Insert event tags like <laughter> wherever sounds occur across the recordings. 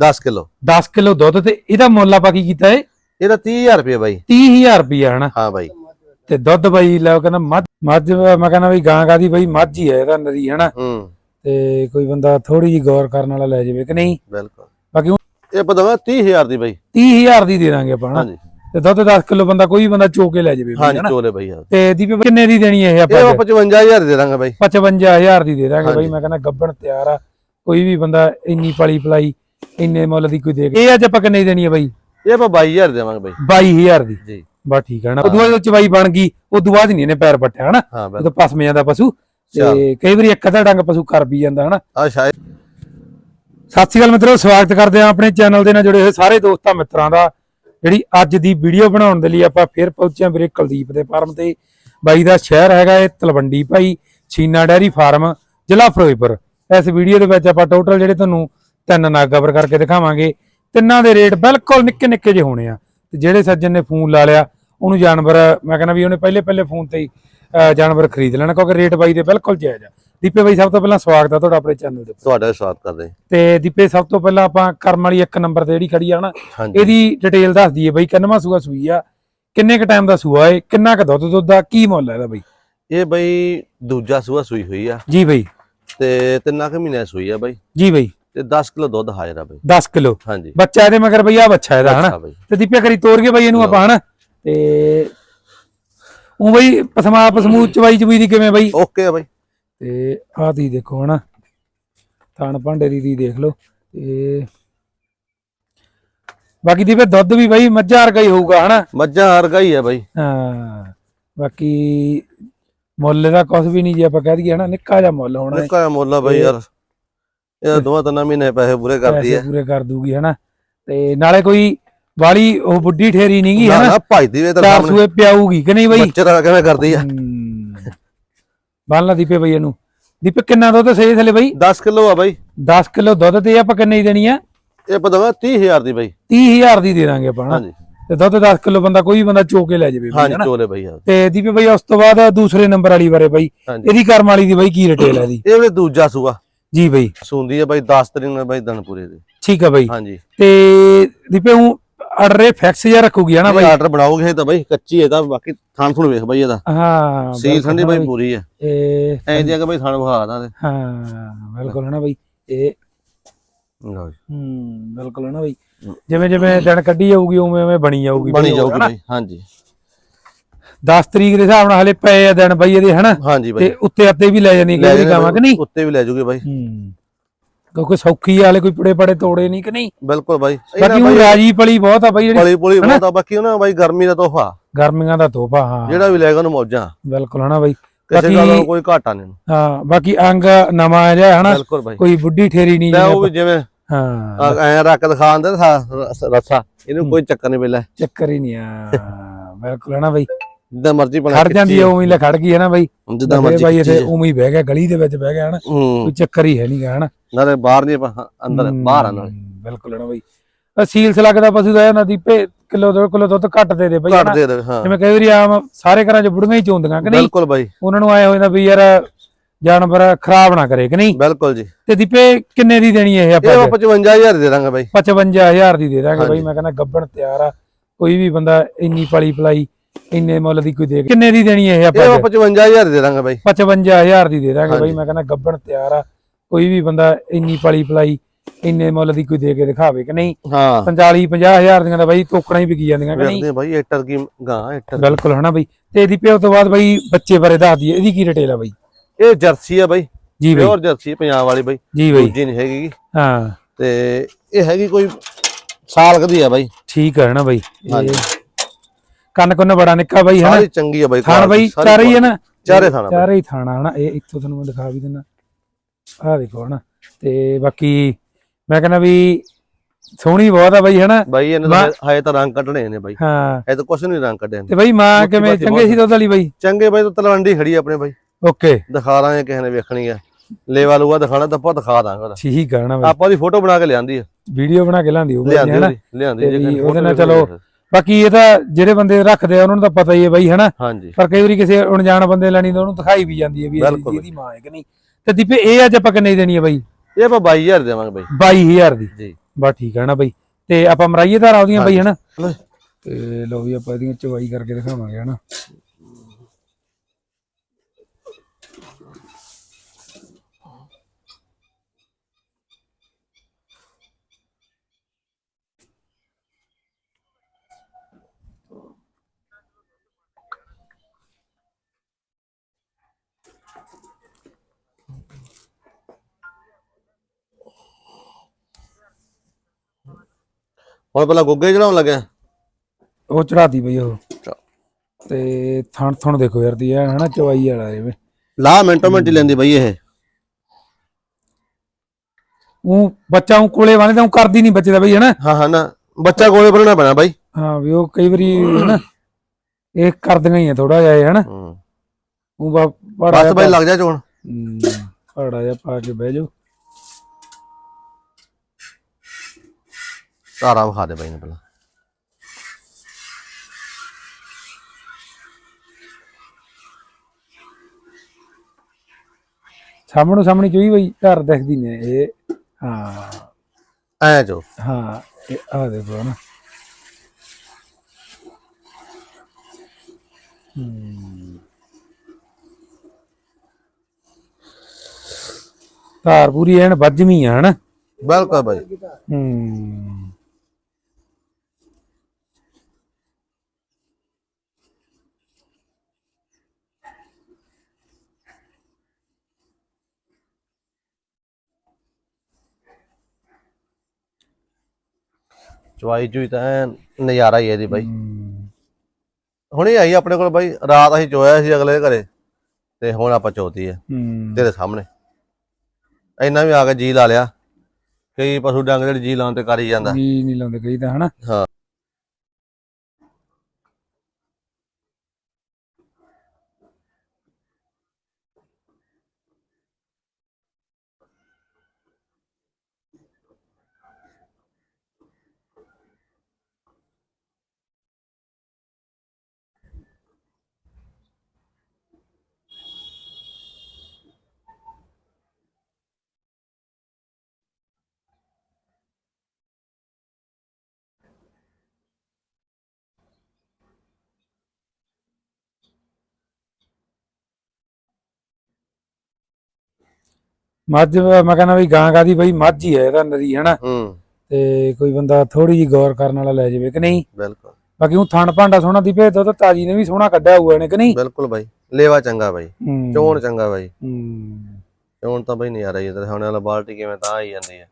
10 kilo. 10 kilo ਦੁੱਧ ਤੇ ਇਹਦਾ ਮੁੱਲ ਆਪਾਂ ਕੀ ਕੀਤਾ ਏ? ਇਹਦਾ 30000 ਰੁਪਏ ਬਾਈ। 30000 ਰੁਪਇਆ ਹਨਾ? ਹਾਂ ਬਾਈ। ਤੇ ਦੁੱਧ ਬਈ ਲੈ ਕਹਿੰਦਾ ਮੱਝ ਮੱਝ ਮੈਂ ਕਹਿੰਦਾ ਬਈ ਗਾਂ ਗਾਦੀ ਬਈ ਮੱਝ ਹੀ ਹੈ ਇਹਦਾ ਨਰੀ ਹਨਾ? ਹੂੰ। ਤੇ ਕੋਈ ਬੰਦਾ ਥੋੜੀ ਜੀ ਗੌਰ ਕਰਨ ਵਾਲਾ ਲੈ ਜਾਵੇ ਕਿ ਨਹੀਂ? ਬਿਲਕੁਲ। ਬਾਕੀ ਇਹ ਪਤਾ 30000 ਦੀ ਬਾਈ। 30000 ਦੀ ਦੇ ਦਾਂਗੇ ਆਪਾਂ ਹਾਂਜੀ। ਤੇ ਦੁੱਧ 10 ਕਿਲੋ ਬੰਦਾ ਕੋਈ ਬੰਦਾ ਚੋ ਕੇ ਲੈ ਜਾਵੇ ਹਨਾ? ਚੋਲੇ ਬਾਈ ਹਾਂ। ਤੇ ਦੀਪੇ ਕਿੰਨੇ ਦੀ ਦੇਣੀ ਹੈ ਇਹ ਇਹ ਆਪਾਂ ਆਪਾਂ 55000 ਦੇ ਦਾਂਗੇ ਬਾਈ। 55000 ਦੀ ਦੇ ਦਾਂਗੇ ਬਈ। ਮੈਂ ਕਹਿੰਦਾ ਗੱਬਣ ਤਿਆਰ ਆ। ਕੋਈ ਵੀ ਬੰਦਾ ਇੰਨੀ ਪਲੀ ਪਲਾਈ ਇੰਨੇ ਮੁੱਲ ਦੀ ਕੋਈ ਦੇ ਇਹ ਅੱਜ ਆਪਾਂ ਕਿੰਨੇ ਦੇਣੀ ਹੈ ਬਈ? ਇਹ ਆਪਾਂ 22000 ਦੇਵਾਂਗੇ ਬਾਈ। 22000 ਦੀ? ਜੀ। ਬਸ ਠੀਕ ਹੈ ਨਾ। ਉਦੋਂ ਬਾਅਦ ਚਵਾਈ ਬਣ ਗਈ ਉਦੋਂ ਬਾਅਦ ਨਹੀਂ ਇਹਨੇ ਪੈਰ ਪੱਟਿਆ ਹਨਾ? ਉਦੋਂ ਪਸਮ ਜਾਂਦਾ ਪਸ਼ੂ। ਤੇ ਕਈ ਵਾਰੀ ਇੱਕ ਅੱਧਾ ਡੰਗ ਪਸ਼ੂ ਕਰ ਵੀ ਜਾਂਦਾ ਹਨਾ? ਆ ਸ਼ਾਇਦ। ਸਤਿ ਸ਼੍ਰੀ ਅਕਾਲ ਮਿੱਤਰੋ ਸਵਾਗਤ ਕਰਦੇ ਹਾਂ ਆਪਣੇ ਚੈਨਲ ਦੇ ਨਾਲ ਜੁੜੇ ਹੋਏ ਸਾਰੇ ਦੋਸਤਾਂ ਮਿੱਤਰਾਂ ਦਾ। ਜਿਹੜੀ ਅੱਜ ਦੀ ਵੀਡੀਓ ਬਣਾਉਣ ਦੇ ਲਈ ਆਪਾਂ ਫਿਰ ਪਹੁੰਚੇ ਹਾਂ ਵੀਰੇ ਕੁਲਦੀਪ ਦੇ ਫਾਰਮ ਤੇ। ਬਾਈ ਦਾ ਸ਼ਹਿਰ ਹੈਗਾ ਇਹ ਤਲਵੰਡੀ ਭਾਈ ਛੀਨਾ ਡੈਰੀ ਫਾਰਮ ਜ਼ਿਲ੍ਹਾ ਫਿਰੋਜ਼ਪੁਰ। ਇਸ ਵੀਡੀਓ ਦੇ ਵਿੱਚ ਆਪਾਂ ਟੋਟਲ ਜਿਹੜੇ ਤੁਹਾਨੂੰ ਤਿੰਨ ਨਗ ਕਵਰ ਕਰਕੇ ਦਿਖਾਵਾਂਗੇ। ਤਿੰਨਾਂ ਦੇ ਰੇਟ ਬਿਲਕੁਲ ਨਿੱਕੇ ਨਿੱਕੇ ਜਿਹੇ ਹੋਣੇ ਆ। ਤੇ ਜਿਹੜੇ ਸੱਜਣ ਨੇ ਫੋਨ ਲਾ ਲਿਆ ਉਹਨੂੰ ਜਾਨਵਰ ਮੈਂ ਕਹਿੰਦਾ ਵੀ ਉਹਨੇ ਪਹਿਲੇ ਪਹਿਲੇ ਫੋਨ ਤੇ ਹੀ ਜਾਨਵਰ ਖਰੀਦ ਲੈਣਾ ਕਿਉਂਕਿ ਰੇਟ ਬਾਈ ਦੇ ਬਿਲਕੁਲ ਜਾਇਜ਼ ਆ। ਦੀਪੇ ਬਾਈ ਸਭ ਤੋਂ ਪਹਿਲਾਂ ਸਵਾਗਤ ਆ ਤੁਹਾਡਾ ਆਪਣੇ ਚੈਨਲ ਦੇ। ਤੁਹਾਡਾ ਸਵਾਗਤ ਕਰਦੇ। ਤੇ ਦੀਪੇ ਸਭ ਤੋਂ ਪਹਿਲਾਂ ਆਪਾਂ ਕਰਮ ਵਾਲੀ ਇੱਕ ਨੰਬਰ ਤੇ ਜਿਹੜੀ ਖੜੀ ਆ ਨਾ ਇਹਦੀ ਡਿਟੇਲ ਦੱਸ ਦਈਏ ਬਈ ਕਿੰਨਵਾਂ ਸੂਆ ਸੂਈ ਆ ਕਿੰਨੇ ਕ ਟਾਈਮ ਦਾ ਸੂਆ ਏ ਕਿੰਨਾ ਕ ਦੁੱਧ ਦੁੱਧ ਦਾ ਕੀ ਮੁੱਲ ਹੈ ਇਹਦਾ ਬਈ? ਇਹ ਬਾਈ ਦੂਜਾ ਸੂਆ ਸੂਈ ਹੋਈ ਆ। ਜੀ ਬਈ। ਤੇ ਤਿੰਨਾਂ ਕੁ ਮਹੀਨੇ ਸੂਈ ਆ ਬਾਈ। ਜੀ ਬਈ। ਤੇ 10 ਕਿਲੋ ਦੁੱਧ ਹਾਜ਼ਰ ਆ ਬਾਈ। 10 ਕਿਲੋ? ਹਾਂਜੀ। ਬੱਚਾ ਇਹਦੇ ਮਗਰ ਬਈ ਆ ਬੱਚਾ ਇਹਦਾ ਹਨਾ? ਤੇ ਦੀਪੇ ਕਰੀ ਤੋੜ ਕੇ ਬਈ ਇਹਨੂੰ ਆਪਾਂ ਹਨਾ? ਤੇ ਉਹ ਬਈ ਪਸਮਾ ਪਸਮੂ ਚਵਾਈ ਚਵਾਈ ਦੀ ਕਿਵੇਂ ਬਈ? ਓਕੇ ਆ ਬਾਈ। ਤੇ ਆਹ ਦੀ ਦੇਖੋ ਹਨਾ? ਥਣ ਭਾਂਡੇ ਦੀ ਦੀ ਦੇਖ ਲਓ। ਤੇ ਬਾਕੀ ਦੀਪੇ ਦੁੱਧ ਵੀ ਬਈ ਮੱਝਾਂ ਵਰਗਾ ਹੀ ਹੋਊਗਾ ਹਨਾ? ਮੱਝਾਂ ਹਰਗਾ ਹੀ ਆ ਬਾਈ। ਹਾਂ। ਬਾਕੀ ਮੁੱਲ ਦਾ ਕੁਝ ਵੀ ਨਹੀਂ ਜੇ ਆਪਾਂ ਕਹਿ ਦਈਏ ਹਨਾ? ਨਿੱਕਾ ਜਿਹਾ ਮੁੱਲ ਹੋਣਾ। ਨਿੱਕਾ ਜਿਹਾ ਮੁੱਲ ਆ ਬਾਈ ਯਾਰ। ਇਹ ਦੋਵਾਂ ਤਿੰਨਾਂ ਮਹੀਨੇ ਪੈਸੇ ਪੂਰੇ ਕਰਦੀ ਪੈਸੇ ਆ ਪੂਰੇ ਕਰ ਦੂਗੀ ਹਨਾ? ਤੇ ਨਾਲੇ ਕੋਈ ਵਾਲੀ ਉਹ ਬੁੱਢੀ ਠੇਰੀ ਨਹੀਂਗੀ ਹਨਾ? ਨਾ ਭਜਦੀ ਵੇ ਤਾਂ ਚਾਰ ਸੂਏ ਪਿਆਊਗੀ ਕਿ ਨਹੀਂ ਬਈ? ਬੱਚੇ ਦਾ ਕਿਵੇਂ ਕਰਦੀ ਆ। ਬੰਨ ਲਾ ਦੀਪੇ ਬਈ ਇਹਨੂੰ। ਦੀਪੇ ਕਿੰਨਾ ਦੁੱਧ ਸਹੀ ਥਲੇ ਬਈ? 10 ਕਿਲੋ ਆ ਬਾਈ। 10 ਕਿਲੋ ਦੁੱਧ ਤੇ ਆਪਾਂ ਕਿੰਨੇ ਦੀ ਦੇਣੀ ਆ? ਇਹ ਪਤਾ 30000 ਦੀ ਬਾਈ। 30000 ਦੀ ਦੇ ਦਾਂਗੇ ਆਪਾਂ ਹਾਂਜੀ। ਤੇ ਦੁੱਧ 10 ਕਿਲੋ ਬੰਦਾ ਕੋਈ ਬੰਦਾ ਚੋ ਕੇ ਲੈ ਜਾਵੇ ਹਾਂਜੀ ਹਨਾ? ਚੋਲੇ ਬਾਈ ਤੇ ਦੀਪੇ ਬਈ ਉਸ ਤੋਂ ਬਾਅਦ ਦੂਸਰੇ ਨੰਬਰ ਵਾਲੀ ਬਾਰੇ ਬਈ। ਇਹਦੀ ਕਰਮ ਵਾਲੀ ਦੀ ਬਈ ਕੀ ਰਿਟੇਲ ਹੈ ਇਹਦੀ? ਇਹ ਵੀ ਦੂਜਾ ਸੂਆ। ਜੀ ਬਈ। ਸੁੰਦੀ ਆ ਬਾਈ 10 ਤਰੀਕ ਨੂੰ ਬਾਈ ਦਨਪੁਰੇ ਦੇ। ਠੀਕ ਆ ਬਈ। ਹਾਂਜੀ। ਤੇ ਦੀਪੇ ਉਹ ਆਰਡਰ ਫਿਕਸ ਜਿਹਾ ਰੱਖੂਗੀ ਹਨਾ ਬਾਈ? ਆਰਡਰ ਬਣਾਓਗੇ ਤਾਂ ਬਾਈ ਕੱਚੀ ਹੈ ਤਾਂ ਬਾਕੀ ਥਾਣ ਥੁਣ ਵੇਖ ਬਾਈ ਇਹਦਾ। ਹਾਂ ਬਿਲਕੁਲ ਠੰਡੀ ਹਨਾ ਬਾਈ। ਪੂਰੀ ਹੈ ਇਹ ਐਂ ਦੀ ਕਿ ਬਾਈ ਥਾਣ ਵਿਖਾ ਦਾਂ ਤੇ। ਹਾਂ ਬਿਲਕੁਲ ਹੈ ਨਾ ਬਈ। ਇਹ ਲਓ ਜੀ। ਹੂੰ ਬਿਲਕੁਲ ਹੈ ਨਾ ਬਈ। ਜਿਵੇਂ ਜਿਵੇਂ ਦਿਨ ਕੱਢੀ ਜਾਊਗੀ ਉਵੇਂ ਉਵੇਂ ਬਣੀ ਜਾਊਗੀ ਬਣੀ ਜਾਊਗੀ ਹਨਾ? ਬਾਈ ਹਾਂਜੀ। 10 ਤਰੀਕ ਦੇ ਹਿਸਾਬ ਨਾਲ ਹਲੇ ਪਏ ਆ ਦਿਨ ਬਈ ਇਹਦੇ ਹਨਾ? ਹਾਂਜੀ ਬਾਈ। ਤੇ ਉੱਤੇ ਅੱਤੇ ਵੀ ਲੈ ਜਾਣੀ ਜਾਣੇ ਗਾਵਾਂ ਕਿ ਨਹੀਂ? ਉੱਤੇ ਵੀ ਲੈ ਜੂਗੇ ਬਾਈ। ਹੂੰ। ਕਿਉਂਕਿ ਸੌਖੀ ਆ, ਹਲੇ ਕੋਈ ਪੜੇ ਪੜੇ ਤੋੜੇ ਨਹੀਂ ਕਿ ਨਹੀਂ? ਬਿਲਕੁਲ ਬਾਈ। ਬਾਕੀ ਉਹ ਰਾਜੀ ਪਲੀ ਬਹੁਤ ਆ ਬਈ ਜਿਹੜੀ ਪਲੀ ਪੁਲੀ ਬਹੁਤ ਆ ਬਾਕੀ ਉਹਨਾਂ ਬਾਈ ਗਰਮੀ ਦਾ ਤੋਹਫਾ। ਗਰਮੀਆਂ ਦਾ ਤੋਹਫਾ ਹਾਂ। ਜਿਹੜਾ ਵੀ ਲੈਗਾ ਉਹਨੂੰ ਮੌਜਾਂ। ਬਿਲਕੁਲ ਹਨਾ ਬਈ? ਕਿਸੇ ਗੱਲ ਕੋਈ ਘਾਟਾ ਨਹੀਂ ਹਾਂ ਬਾਕੀ ਅੰਗ ਨਵਾਂ ਜਿਹਾ ਹਨਾ? ਬਿਲਕੁਲ ਬਾਈ। ਕੋਈ ਬੁੱਢੀ ਠੇਰੀ ਨਹੀਂ ਉਹ ਜਿਵੇਂ ਹਾਂ। ਐ ਰੱਖ ਦਿਖਾਉਂਦੇ ਰੱਸਾ ਇਹਨੂੰ ਕੋਈ ਚੱਕਰ ਨਹੀਂ ਪਹਿਲਾਂ। ਚੱਕਰ ਹੀ ਨਹੀਂ ਆ ਬਿਲਕੁਲ ਹੈ ਨਾ ਬਈ? ਜਿੱਦਾਂ ਮਰਜ਼ੀ ਬਣਾ ਖੜ ਜਾਂਦੀ ਆ ਉਵੇਂ ਹੀ ਲੈ ਖੜ ਗਈ ਹੈ ਨਾ ਬਈ। ਜਿੱਦਾਂ ਮਰਜ਼ੀ ਬਾਈ ਇੱਥੇ ਉਵੇਂ ਹੀ ਬਹਿ ਗਿਆ ਗਲੀ ਦੇ ਵਿੱਚ ਬਹਿ ਗਿਆ ਹਨਾ? ਹੂੰ। ਕੋਈ ਚੱਕਰ ਹੀ ਹੈ ਨਹੀਂਗਾ ਹਨਾ? ਨਾਲੇ ਬਾਹਰ ਨਹੀਂ ਆਪਾਂ ਅੰਦਰ ਬਾਹਰ ਆ ਨਾਲੇ। ਬਿਲਕੁਲ ਹੈ ਨਾ ਬਈ। ਆਹ ਸੀਲਸ ਲੱਗਦਾ ਪਸ਼ੂ ਦਾ ਇਹਨਾਂ ਦੀ ਕਿਲੋ ਦੋ ਕਿਲੋ ਦੁੱਧ ਘੱਟ ਦੇ ਦੇ ਬਈ ਘੱਟ ਦੇ ਦੇ ਹਾਂ। ਜਿਵੇਂ ਕਈ ਵਾਰੀ ਆਮ ਸਾਰੇ ਘਰਾਂ 'ਚ ਬੁੜੀਆਂ ਹੀ ਚੋਂਦੀਆਂ ਕਿ ਨਹੀਂ? ਬਿਲਕੁਲ ਬਾਈ। ਉਹਨਾਂ ਨੂੰ ਆਏ ਹੋਏ ਨਾ ਵੀ ਯਾਰ ਜਾਨਵਰ ਖਰਾਬ ਨਾ ਕਰੇ ਕਿ ਨਹੀਂ? ਬਿਲਕੁਲ ਜੀ। ਤੇ ਦੀਪੇ ਕਿੰਨੇ ਦੀ ਦੇਣੀ ਇਹ ਇਹ ਆਪਾਂ ਆਪਾਂ 55000 ਦੇ ਦਾਂਗੇ ਬਾਈ। 55000 ਦੀ ਦੇ ਦਾਂਗੇ ਬਈ। ਮੈਂ ਕਹਿੰਦਾ ਗੱਬਣ ਤਿਆਰ ਆ ਕੋਈ ਵੀ ਬੰਦਾ ਇੰਨੀ ਪਲੀ ਪਲਾਈ ਇੰਨੇ ਮੁੱਲ ਦੀ ਕੋਈ ਦੇ ਕਿੰਨੇ ਦੀ ਦੇਣੀ ਇਹ ਇਹ ਆਪਾਂ ਆਪਾਂ 55000 ਦੇ ਦਾਂਗੇ ਬਾਈ। 55000 ਦੀ ਦੇ ਦਾਂਗੇ ਬਈ। ਮੈਂ ਕਹਿੰਦਾ ਗੱਬਣ ਤਿਆਰ ਆ। ਕੋਈ ਵੀ ਬੰਦਾ ਇੰਨੀ ਪਲੀ ਪਲਾਈ ਇੰਨੇ ਮੁੱਲ ਦੀ ਕੋਈ ਦੇ ਕੇ ਦਿਖਾਵੇ ਕਿ ਨਹੀਂ? ਹਾਂ। 45 50000 ਦੀਆਂ ਤਾਂ ਬਈ ਟੋਕਣਾ ਹੀ ਵਿਕੀ ਜਾਂਦੀਆਂ ਕਿ ਨਹੀਂ? ਬਾਈ ਏਟਰ ਕੀ ਗਾਂ ਏਟਰ ਬਿਲਕੁਲ ਹਨਾ ਬਈ। ਤੇ ਇਹਦੀ ਪਿਓ ਤੋਂ ਬਾਅਦ ਬਈ ਬੱਚੇ ਬਾਰੇ ਦੱਸ ਦਈਏ ਇਹਦੀ ਕੀ ਰਿਟੇਲ ਆ ਬਈ? ਇਹ ਜਰਸੀ ਆ ਬਾਈ। ਜੀ ਬਈ। ਪਿਓਰ ਜਰਸੀ ਪੰਜਾਬ ਵਾਲੀ ਬਾਈ। ਜੀ ਬਈ। ਦੂਜੀ ਨਹੀਂ ਹੈਗੀ। ਹਾਂ। ਤੇ ਇਹ ਹੈਗੀ ਕੋਈ ਸਾਲ ਕਦੀ ਆ ਬਾਈ। ਠੀਕ ਹੈ ਨਾ ਬਈ। ਇਹ ਹਾਂਜੀ। ਕੰਨ ਕੁੰਨ ਬੜਾ ਨਿੱਕਾ ਬਈ ਹਨਾ? ਸਾਰੀ ਚੰਗੀ ਆ ਬਾਈ ਖਾਣ ਬਈ ਚਾਰੇ ਹੀ ਹੈ ਨਾ? ਚਾਰੇ ਥਾਣਾ। ਚਾਰੇ ਹੀ ਥਾਣਾ ਹਨਾ? ਇਹ ਇੱਥੋਂ ਤੁਹਾਨੂੰ ਮੈਂ ਦਿਖਾ ਵੀ ਦਿੰਦਾ। ਆਹ ਦੇਖੋ ਹਨਾ? ਤੇ ਬਾਕੀ ਮੈਂ ਕਹਿੰਦਾ ਵੀ ਸੋਹਣੀ ਬਹੁਤ ਆ ਬਈ ਹਨਾ? ਬਾਈ ਇਹਨੇ ਹਾਏ ਤਾਂ ਰੰਗ ਕੱਢਣੇ ਨੇ ਬਾਈ। ਹਾਂ। ਇਹ ਤਾਂ ਕੁਛ ਨਹੀਂ ਰੰਗ ਕੱਢੇ ਤੇ ਬਈ ਮਾਂ ਕਿਵੇਂ ਚੰਗੇ ਸੀ ਦੁੱਧ ਵਾਲੀ ਬਈ? ਚੰਗੇ ਬਾਈ ਤਾਂ ਤਲਵੰਡੀ ਖੜੀ ਆਪਣੇ ਬਾਈ। ਓਕੇ। ਦਿਖਾ ਦਾਂਗੇ ਕਿਸੇ ਨੇ ਵੇਖਣੀ ਆ। ਲੇਵਾ ਲੂਆ ਦਿਖਾਣਾ ਤਾਂ ਆਪਾਂ ਦਿਖਾ ਦਾਂਗੇ ਉਹਦਾ। ਠੀਕ ਹੈ ਨਾ ਬਈ। ਆਪਾਂ ਦੀ ਫੋਟੋ ਬਣਾ ਕੇ ਲਿਆਂਦੀ ਆ। ਵੀਡੀਓ ਬਣਾ ਕੇ ਲਾਂਦੀ ਉਹ ਲਿਆਂਦੀ ਲਿਆਂਦੀ ਉਹਦੇ ਨਾਲ ਚਲੋ ਬਾਕੀ ਇਹ ਤਾਂ ਜਿਹੜੇ ਬੰਦੇ ਰੱਖਦੇ ਆ ਉਹਨਾਂ ਨੂੰ ਤਾਂ ਪਤਾ ਹੀ ਹੈ ਬਈ ਹਨਾ? ਹਾਂਜੀ। ਪਰ ਕਈ ਵਾਰੀ ਕਿਸੇ ਅਣਜਾਣ ਬੰਦੇ ਲੈਣੀ ਤਾਂ ਉਹਨੂੰ ਦਿਖਾਈ ਵੀ ਜਾਂਦੀ ਹੈ ਵੀ ਇਹਦੀ ਮਾਂ ਹੈ ਕਿ ਨਹੀਂ। ਤੇ ਦੀਪੇ ਇਹ ਅੱਜ ਆਪਾਂ ਕਿੰਨੇ ਦੇਣੀ ਹੈ ਬਈ? ਇਹ ਆਪਾਂ 22000 ਦੇਵਾਂਗੇ ਬਾਈ। 22000 ਦੀ। ਜੀ। ਬਾ ਠੀਕ ਹੈ ਨਾ ਬਈ। ਤੇ ਆਪਾਂ ਮਰਾਈਏ ਧਾਰਾ ਉਹਦੀਆਂ ਬਈ ਹਨਾ। ਤੇ ਲੋ ਵੀ ਆਪਾਂ ਇਹਦੀਆਂ ਚਵਾਈ ਕਰਕੇ ਦਿਖਾਵਾਂਗੇ ਹਨਾ? ਹੁਣ ਪਹਿਲਾਂ ਗੁੱਗੇ ਚੜਾਉਣ ਲੱਗਿਆ? ਉਹ ਚੜਾਤੀ ਬਈ ਉਹ। ਤੇ ਥਣ ਥਣ ਦੇਖੋ ਯਾਰ ਦੀ ਐ ਹਨਾ ਚਵਾਈ ਵਾਲਾ ਇਹ ਲਾ ਮਿੰਟੋ ਮਿੰਟ ਹੀ ਲੈਂਦੀ ਬਈ ਇਹ। ਉਹ ਬੱਚਾ ਉਹ ਕੋਲੇ ਵਾਲੇ ਤਾਂ ਉਹ ਕਰਦੀ ਨਹੀਂ ਬੱਚੇ ਦਾ ਬਈ ਹਨਾ? ਹਾਂ ਹਾਂ ਨਾ। ਬੱਚਾ ਕੋਲੇ ਬਣਨਾ ਪੈਣਾ ਬਾਈ। ਹਾਂ ਵੀ ਉਹ ਕਈ ਵਾਰੀ ਹਨਾ ਇਹ ਕਰਦੀਆਂ ਹੀ ਆ ਥੋੜਾ ਜਿਹਾ ਇਹ ਹਨਾ। ਹੂੰ। ਉਹ ਬਸ ਬਾਈ ਲੱਗ ਜਾ ਚੋਣ। ਪੜਾ ਜਿਹਾ ਪਾ ਕੇ ਬਹਿ ਜਾਓ। ਧਾਰਾ ਵਿਖਾ ਦੇ ਬਾਈ ਨੇ ਪਹਿਲਾਂ। ਸਾਹਮਣੇ ਸਾਹਮਣੇ ਚੋਈ ਬਈ ਘਰ ਦਿਖਦੀ ਨੇ ਇਹ। ਹਾਂ। ਐ ਚੋ ਹਾਂ ਇਹ ਆ ਦੇਖੋ ਨਾ ਧਾਰ ਪੂਰੀ ਐਨ ਵੱਜਵੀਂ ਆ ਹਨਾ। ਬਿਲਕੁਲ ਬਾਈ। ਹੂੰ। ਚਵਾਈ ਚੂਈ ਤਾਂ ਐਨ ਨਜ਼ਾਰਾ ਹੀ ਹੈ ਇਹਦੀ ਬਾਈ। ਹੁਣੇ ਆਈ ਆਪਣੇ ਕੋਲ ਬਾਈ ਰਾਤ ਅਸੀਂ ਚੋਇਆ ਸੀ ਅਗਲੇ ਦੇ ਘਰੇ ਤੇ ਹੁਣ ਆਪਾਂ ਚੋਤੀ ਹੂੰ। ਤੇਰੇ ਸਾਹਮਣੇ। ਇੰਨਾ ਵੀ ਆ ਕੇ ਜੀ ਲਾ ਲਿਆ ਕਈ ਪਸ਼ੂ ਡੰਗ ਜਿਹੜੇ ਜੀ ਲਾਉਣ ਤੇ ਕਰ ਹੀ ਜਾਂਦਾ। ਜੀ ਨਹੀਂ ਲਾਉਂਦੇ ਕਈ ਤਾਂ ਹਨਾ? ਹਾਂ। ਮੱਝ ਮੈਂ ਕਹਿੰਦਾ ਵੀ ਗਾਂ ਕਾਦੀ ਬਈ ਮੱਝ ਹੀ ਹੈ ਇਹਦਾ ਨਰੀ ਹਨਾ? ਹੂੰ। ਤੇ ਕੋਈ ਬੰਦਾ ਥੋੜੀ ਜੀ ਗੌਰ ਕਰਨ ਵਾਲਾ ਲੈ ਜਾਵੇ ਕਿ ਨਹੀਂ? ਬਿਲਕੁਲ। ਬਾਕੀ ਉਹ ਥਣ ਭਾਂਡਾ ਸੋਹਣਾ ਦੀ ਭੇਜ ਦੋ ਤਾਂ ਤਾਜੀ ਨੇ ਵੀ ਸੋਹਣਾ ਕੱਢਿਆ ਹੋਊਗਾ ਨੇ ਕਿ ਨਹੀਂ? ਬਿਲਕੁਲ ਬਾਈ। ਲੇਵਾ ਚੰਗਾ ਬਾਈ। ਹੂੰ। ਚੋਣ ਚੰਗਾ ਬਾਈ। ਹੂੰ। ਚੋਣ ਤਾਂ ਬਾਈ ਨਜ਼ਾਰਾ ਹੀ ਤੇ ਹੁਣ ਵਾਲਾ ਬਾਲਟੀ ਕਿਵੇਂ ਤਾਂ ਆਈ ਜਾਂਦੀ ਹੈ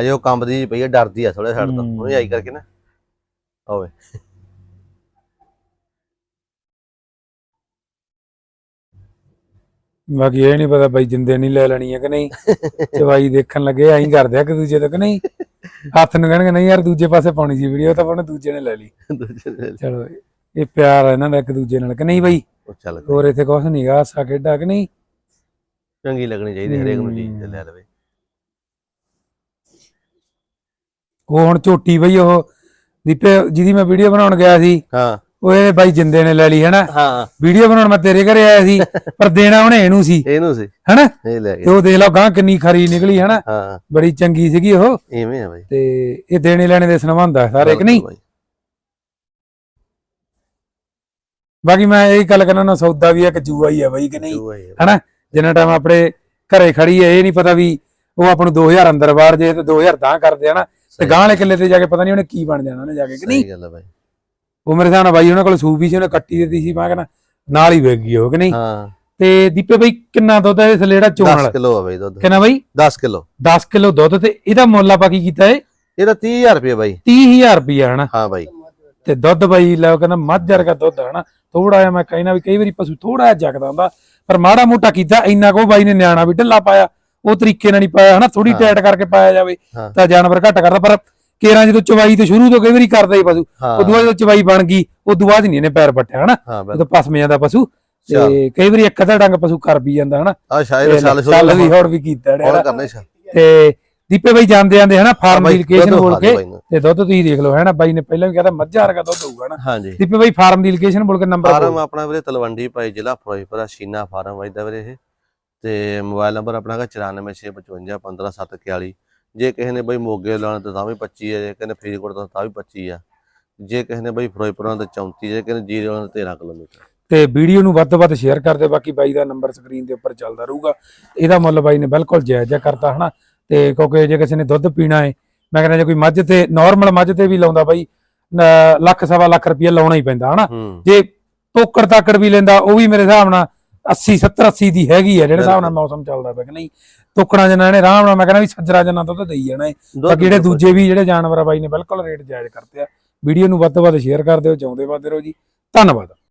ਅਜੇ ਉਹ ਕੰਬਦੀ ਜਿਹੀ ਪਈ ਹੈ ਡਰਦੀ ਆ ਥੋੜਾ ਛੱਡ ਤੋਂ। ਹੂੰ। ਉਹਨੇ ਆਈ ਕਰਕੇ ਨਾ। ਹੋਵੇ ਬਾਕੀ ਇਹ ਨਹੀਂ ਪਤਾ ਬਈ ਜਿੰਦੇ ਨਹੀਂ ਲੈ ਲੈਣੀ ਹੈ ਕਿ ਨਹੀਂ। ਚਵਾਈ ਦੇਖਣ ਲੱਗੇ ਐਂ ਕਰਦੇ ਆ ਕਿ ਦੂਜੇ ਤੋਂ ਕਿ ਨਹੀਂ। ਹੱਥ ਨੂੰ ਕਹਿਣਗੇ ਨਹੀਂ ਯਾਰ ਦੂਜੇ ਪਾਸੇ ਪਾਉਣੀ ਸੀ ਵੀਡੀਓ ਤਾਂ ਉਹਨੇ ਦੂਜੇ ਨੇ ਲੈ ਲਈ। ਦੂਜੇ ਚਲੋ ਇਹ ਪਿਆਰ ਆ ਇਹਨਾਂ ਦਾ ਇੱਕ ਦੂਜੇ ਨਾਲ ਕਿ ਨਹੀਂ ਬਈ? ਉਹ ਚੱਲ ਗਿਆ। ਹੋਰ ਇੱਥੇ ਕੁਛ ਨਹੀਂਗਾ ਹਾਸਾ ਖੇਡਾ ਕਿ ਨਹੀਂ? ਚੰਗੀ ਲੱਗਣੀ ਚਾਹੀਦੀ ਹਰੇਕ ਨੂੰ ਚੀਜ਼ ਤੇ ਲੈ ਲਵੇ। ਉਹ ਹੁਣ ਝੋਟੀ ਬਈ ਉਹ ਦੀਪੇ ਜਿਹਦੀ ਮੈਂ ਵੀਡੀਓ ਬਣਾਉਣ ਗਿਆ ਸੀ। ਹਾਂ। ਉਹ ਇਹ ਬਾਈ ਜਿੰਦੇ ਨੇ ਲੈ ਲਈ ਹਨਾ? ਹਾਂ। ਵੀਡੀਓ ਬਣਾਉਣ ਮੈਂ ਤੇਰੇ ਘਰੇ ਆਇਆ ਸੀ <laughs> ਪਰ ਦੇਣਾ ਉਹਨੇ ਇਹਨੂੰ ਸੀ। ਇਹਨੂੰ ਸੀ। ਹਨਾ? ਇਹ ਲੈ ਗਿਆ। ਉਹ ਦੇਖ ਲਓ ਗਾਂ ਕਿੰਨੀ ਖਰੀ ਨਿਕਲੀ ਹਨਾ? ਹਾਂ। ਬੜੀ ਚੰਗੀ ਸੀਗੀ ਉਹ। ਇਵੇਂ ਆ ਬਾਈ। ਤੇ ਇਹ ਦੇਣੇ ਲੈਣੇ ਦੇ ਆ ਸਾਰੇ ਕਿ ਨਹੀਂ। ਬਾਕੀ ਮੈਂ ਇਹ ਗੱਲ ਕਰਨਾ ਨਾ ਸੌਦਾ ਵੀ ਇੱਕ ਜੂਆ ਹੀ ਆ ਬਈ ਕਿ ਨਹੀਂ? ਹੀ। ਹਨਾ? ਜਿੰਨਾ ਟਾਈਮ ਆਪਣੇ ਘਰੇ ਖੜੀ ਹੈ ਇਹ ਨਹੀਂ ਪਤਾ ਵੀ ਉਹ ਆਪਾਂ ਨੂੰ 2000 ਅੰਦਰ ਬਾਹਰ ਜੇ ਤੇ 2000 ਤਾਂ ਕਰਦੇ ਆ ਨਾ। ਤੇ ਗਾਂ ਵਾਲੇ ਕਿੱਲੇ ਤੇ ਜਾ ਕੇ ਪਤਾ ਨਹੀਂ ਉਹਨੇ ਕੀ ਬਣ ਜਾਣਾ ਉਹਨੇ ਜਾ ਕੇ ਕਿ ਨਹੀਂ? ਸਹੀ ਗੱਲ ਆ ਬਾਈ। ਉਹ ਮੇਰੇ ਹਿਸਾਬ ਨਾਲ ਬਾਈ ਉਹਨਾਂ ਕੋਲ ਸੂਪੀ ਸੀ ਉਹਨੇ ਕੱਟੀ ਦਿੱਤੀ ਸੀ ਮੈਂ ਕਹਿੰਦਾ ਨਾਲ ਹੀ ਵੇਗ ਗਈ ਉਹ ਕਿ ਨਹੀਂ? ਹਾਂ। ਤੇ ਦੀਪੇ ਬਈ ਕਿੰਨਾ ਦੁੱਧ ਹੈ ਇਸ ਜਿਹੜਾ ਚੋਣ 10 ਵਾਲਾ? ਕਿਲੋ ਆ ਬਾਈ ਦੁੱਧ। ਕਿੰਨਾ ਬਈ? 10 ਕਿਲੋ। 10 ਕਿਲੋ ਦੁੱਧ ਤੇ ਇਹਦਾ ਮੁੱਲ ਆਪਾਂ ਕੀ ਕੀਤਾ ਏ ਇਹਦਾ 30000 ਰੁਪਏ ਬਾਈ। 30000 ਰੁਪਇਆ ਹਨਾ? ਹਾਂ ਬਾਈ। ਤੇ ਦੁੱਧ ਬਈ ਲੈ ਕਹਿੰਦਾ ਮੱਝ ਵਰਗਾ ਦੁੱਧ ਹਨਾ? ਥੋੜਾ ਜਿਹਾ ਮੈਂ ਕਹਿਣਾ ਵੀ ਕਈ ਵਾਰੀ ਪਸ਼ੂ ਥੋੜਾ ਜਿਹਾ ਜਗਦਾ ਹੁੰਦਾ ਪਰ ਮਾੜਾ ਮੋਟਾ ਕੀਤਾ ਇੰਨਾ ਕੋ ਬਾਈ ਨੇ ਨਿਆਣਾ ਵੀ ਢਿੱਲਾ ਪਾਇਆ ਉਹ ਤਰੀਕੇ ਨਾਲ ਨਹੀਂ ਪਾਇਆ ਹਨਾ? ਥੋੜੀ। ਟਾਈਟ ਕਰਕੇ ਪਾਇਆ ਜਾਵੇ। ਤਾਂ ਜਾਨਵਰ ਘੱਟ ਕਰਦਾ ਪਰ ਕੇਰਾਂ ਜਦੋਂ ਚਵਾਈ ਤੋਂ ਸ਼ੁਰੂ ਤੋਂ ਕਈ ਵਾਰੀ ਕਰਦਾ ਹੀ ਪਸ਼ੂ ਉਦੋਂ ਬਾਅਦ ਜਦੋਂ ਚਵਾਈ ਬਣ ਗਈ ਉਦੋਂ ਬਾਅਦ ਨਹੀਂ ਇਹਨੇ ਪੈਰ ਪੱਟਿਆ ਹਨਾ? ਜਦੋਂ ਪਸਮ ਜਾਂਦਾ ਪਸ਼ੂ। ਤੇ ਕਈ ਵਾਰੀ ਇੱਕ ਅੱਧਾ ਡੰਗ ਪਸ਼ੂ ਕਰ ਵੀ ਜਾਂਦਾ ਹਨਾ? ਆ ਸ਼ਾਇਦ ਸਾਲ ਚੱਲ ਵੀ ਹੋਰ ਵੀ ਕੀਤਾ ਹੋਰ ਡੇਰਾ ਕਰਨੇ ਸ਼ਾ ਤੇ ਦੀਪੇ ਬਾਈ ਜਾਂਦੇ ਜਾਂਦੇ ਹਨਾ ਫਾਰਮ ਦੀ ਲੋਕੇਸ਼ਨ ਬੋਲ ਦੇ ਕੇ। ਤੇ ਦੁੱਧ ਤੁਸੀਂ ਦੇਖ ਲਓ ਹੈ ਨਾ ਬਾਈ ਨੇ ਪਹਿਲਾਂ ਵੀ ਕਹਿੰਦਾ ਮੱਝਾਂ ਵਰਗਾ ਦੁੱਧ ਹੋਊਗਾ ਨਾ ਹਾਂਜੀ। ਦੀਪੇ ਬਾਈ ਫਾਰਮ ਦੀ ਲੋਕੇਸ਼ਨ ਬੋਲ ਕੇ ਨੰਬਰ ਫਾਰਮ ਆਪਣਾ ਵੀਰੇ ਤਲਵੰਡੀ ਭਾਈ ਜ਼ਿਲ੍ਹਾ ਫਿਰੋਜ਼ਪੁਰ ਸ਼ੀਨਾ ਫਾਰਮ ਵਜਦਾ ਵੀਰੇ ਇਹ। ਤੇ ਮੋਬਾਈਲ ਨੰਬਰ ਆਪਣਾ ਹੈਗਾ 9465515741 ਜੇ ਕਿਸੇ ਨੇ ਬਈ ਮੋਗੇ ਲਾਉਣਾ ਤਾਂ ਤਾਂ ਵੀ 25 ਹੈ ਜੇ ਕਿਸੇ ਨੇ ਫਰੀਦਕੋਟ ਤੋਂ ਤਾਂ ਵੀ 25 ਆ। ਜੇ ਕਿਸੇ ਨੇ ਬਈ ਫਿਰੋਜ਼ਪੁਰ ਤੋਂ 34 ਜੇ ਕਿਸੇ ਨੇ ਜੀਰੇ ਤੋਂ 13 ਕਿਲੋਮੀਟਰ। ਤੇ ਵੀਡੀਓ ਨੂੰ ਵੱਧ ਤੋਂ ਵੱਧ ਸ਼ੇਅਰ ਕਰ ਦਿਓ ਬਾਕੀ ਬਾਈ ਦਾ ਨੰਬਰ ਸਕਰੀਨ ਦੇ ਉੱਪਰ ਚੱਲਦਾ ਰਹੂਗਾ। ਇਹਦਾ ਮੁੱਲ ਬਾਈ ਨੇ ਬਿਲਕੁਲ ਜਾਇਜ਼ ਕਰਤਾ ਹਨਾ? ਤੇ ਕਿਉਂਕਿ ਜੇ ਕਿਸੇ ਨੇ ਦੁੱਧ ਪੀਣਾ ਹੈ ਮੈਂ ਕਹਿੰਦਾ ਜੇ ਕੋਈ ਮੱਝ ਤੇ ਨਾਰਮਲ ਮੱਝ ਤੇ ਵੀ ਲਾਉਂਦਾ ਬਾਈ ਲੱਖ ਸਵਾ ਲੱਖ ਰੁਪਏ ਲਾਉਣਾ ਹੀ ਪੈਂਦਾ ਹਨਾ? ਜੇ ਟੋਕਰ ਤਾਕੜ ਵੀ ਲੈਂਦਾ ਉਹ ਵੀ ਮੇਰੇ ਹਿਸਾਬ ਨਾਲ 80 70 80 ਦੀ ਹੈਗੀ ਆ ਜਿਹੜੇ ਹਿਸਾਬ ਨਾਲ ਮੌਸਮ ਚੱਲਦਾ ਪਿਆ ਕਿ ਨਹੀਂ। ਟੋਕਣਾ ਜਨਾ ਇਹਨੇ ਆਰਾਮ ਨਾਲ ਮੈਂ ਕਹਿੰਦਾ ਵੀ ਸੱਜਰਾ ਜਨਾ ਦੁੱਧ ਦੇਈ ਜਾਣਾ ਹੈ ਬਾਕੀ ਜਿਹੜੇ ਦੂਜੇ ਵੀ ਜਿਹੜੇ ਜਾਨਵਰ ਆ ਬਾਈ ਨੇ ਬਿਲਕੁਲ ਰੇਟ ਜਾਇਜ਼ ਕਰਤੇ ਆ। ਵੀਡੀਓ ਨੂੰ ਵੱਧ ਤੋਂ ਵੱਧ ਸ਼ੇਅਰ ਕਰ ਦਿਓ ਚਾਹੁੰਦੇ ਵੱਧ ਰਹੋ ਜੀ। ਧੰਨਵਾਦ।